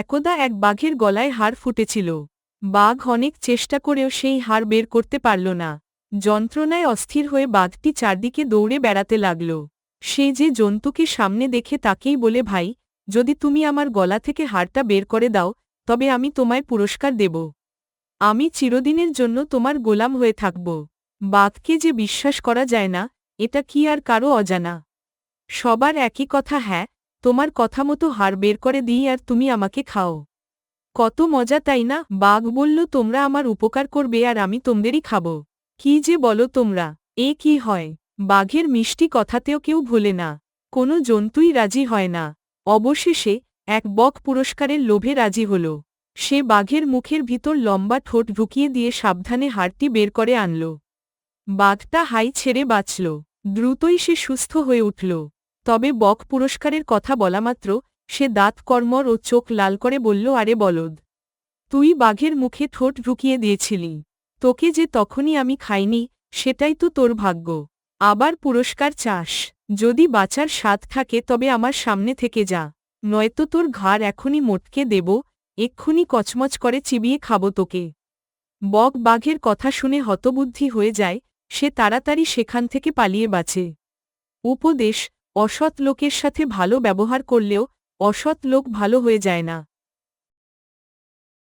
একদা এক বাঘের গলায় হাড় ফুটেছিল। বাঘ অনেক চেষ্টা করেও সেই হাড় বের করতে পারল না। যন্ত্রণায় অস্থির হয়ে বাঘটি চারদিকে দৌড়ে বেড়াতে লাগল। সে যে জন্তুকে সামনে দেখে তাকেই বলে, ভাই, যদি তুমি আমার গলা থেকে হাড়টা বের করে দাও, তবে আমি তোমায় পুরস্কার দেব। আমি চিরদিনের জন্য তোমার গোলাম হয়ে থাকব। বাঘকে যে বিশ্বাস করা যায় না, এটা কি আর কারও অজানা? সবার একই কথা হ্যাঁ তোমার কথা মতো হাড় বের করে দিই আর তুমি আমাকে খাও। কত মজা, তাই না? বাঘ বলল, তোমরা আমার উপকার করবে আর আমি তোমদেরই খাব। কি যে বলো তোমরা? এ কি হয়? বাঘের মিষ্টি কথাতেও কেউ ভোলে না। কোনো জন্তুই রাজি হয় না। অবশেষে এক বক পুরস্কারের লোভে রাজি হল। সে বাঘের মুখের ভিতর লম্বা ঠোঁট ঢুকিয়ে দিয়ে সাবধানে হাড়টি বের করে আনল। বাঘটা হাই ছেড়ে বাঁচল। দ্রুতই সে সুস্থ হয়ে উঠল। তবে বক পুরস্কারের কথা বলামাত্র সে দাঁত কর্মর ও চোখ লাল করে বলল, আরে বলদ, তুই বাঘের মুখে ঠোঁট ঢুকিয়ে দিয়েছিলি। তোকে যে তখনই আমি খাইনি, সেটাই তো তোর ভাগ্য। আবার পুরস্কার চাস। যদি বাঁচার স্বাদ থাকে, তবে আমার সামনে থেকে যা। নয়তো তোর ঘাড় এখনই মোটকে দেব, এক্ষুনি কচমচ করে চিবিয়ে খাব তোকে বক বাঘের কথা শুনে হতবুদ্ধি হয়ে যায়, সে তাড়াতাড়ি সেখান থেকে পালিয়ে বাঁচে। উপদেশ অসৎ লোকের সাথে ভালো ব্যবহার করলেও অসৎ লোক ভালো হয়ে যায় না।